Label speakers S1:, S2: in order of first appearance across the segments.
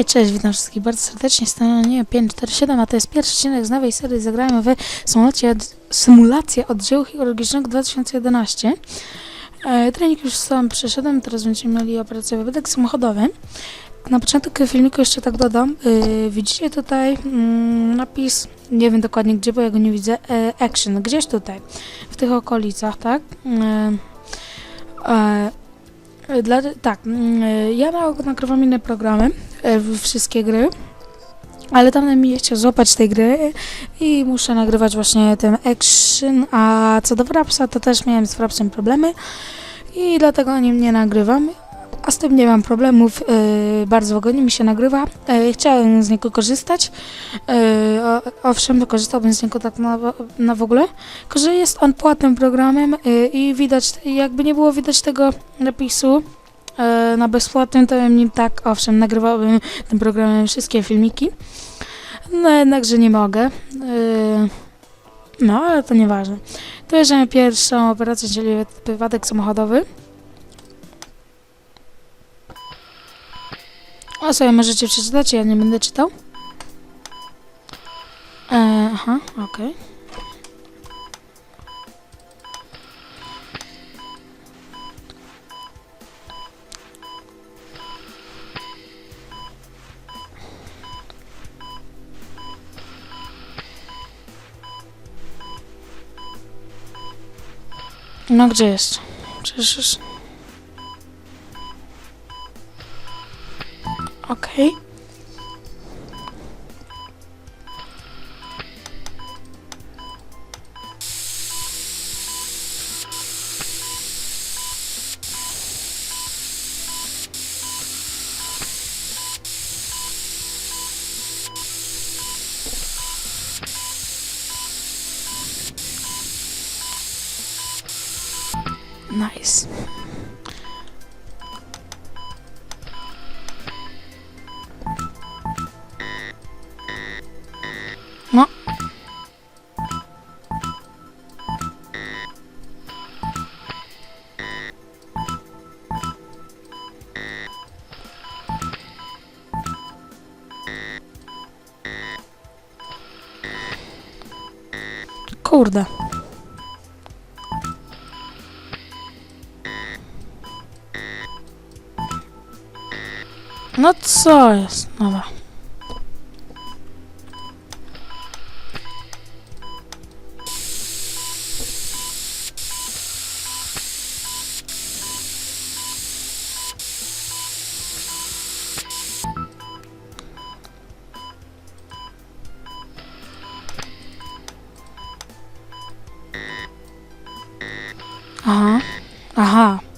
S1: Hej, cześć, witam wszystkich bardzo serdecznie, stanie 547, a to jest pierwszy odcinek z nowej serii Zagrajmy w symulację, od, symulację oddziału chirurgicznego 2011. E, trening już sam przeszedłem, teraz będziemy mieli operację wypadek samochodowy. Na początek filmiku jeszcze tak dodam, e, widzicie tutaj mm, napis, nie wiem dokładnie gdzie, bo ja go nie widzę, e, action, gdzieś tutaj, w tych okolicach, tak? E, e, dla, tak, mm, e, ja na, nagrywam inne programy, wszystkie gry, ale tam mi chciał złapać tej gry i muszę nagrywać właśnie ten action, a co do Frapsa, to też miałem z Frapsem problemy i dlatego nim nie nagrywam. A z tym nie mam problemów, e, bardzo wygodnie mi się nagrywa. E, chciałem z niego korzystać, e, o, owszem, korzystałbym z niego tak na, na w ogóle, tylko że jest on płatnym programem e, i widać, jakby nie było widać tego napisu, e, na bezpłatnym, to bym tak, owszem, nagrywałbym tym programem wszystkie filmiki. No jednakże nie mogę. E, no, ale to nieważne. Tu bierzemy pierwszą operację, czyli wypadek samochodowy. O sobie możecie przeczytać, ja nie będę czytał. E, aha, okej. No gdzie jest? Przecież już... Okej. Nice. No. Kurde. Co jest? Dobra. Aha. Aha.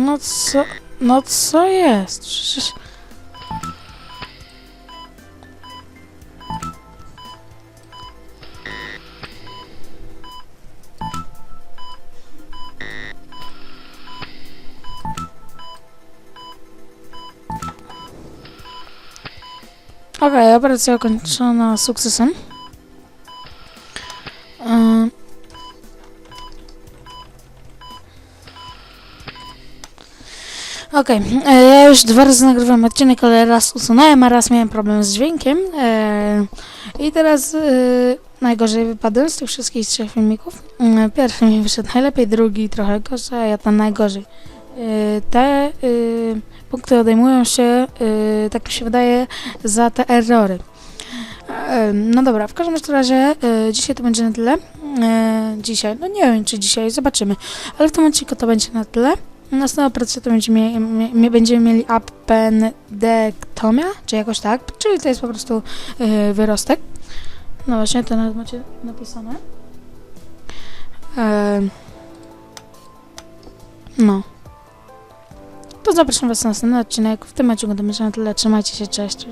S1: No co? No co jest? Przecież... Okej, operacja ukończona sukcesem. Okej, e, ja już dwa razy nagrywam odcinek, ale raz usunąłem, a raz miałem problem z dźwiękiem. E, I teraz e, najgorzej wypadłem z tych wszystkich trzech filmików. E, pierwszy mi wyszedł najlepiej, drugi trochę gorzej, a ja tam najgorzej. E, te e, punkty odejmują się, e, tak mi się wydaje, za te errory. E, no dobra, w każdym razie e, dzisiaj to będzie na tyle. E, dzisiaj, no nie wiem czy dzisiaj, zobaczymy. Ale w tym odcinku to będzie na tyle. Następną operację to będziemy, mie- mie- będziemy mieli appendektomia, czy jakoś tak, czyli to jest po prostu yy, wyrostek. No właśnie, to nawet macie napisane. Em, no. To zapraszam Was na następny odcinek. W tym odcinku na tyle. Trzymajcie się, cześć.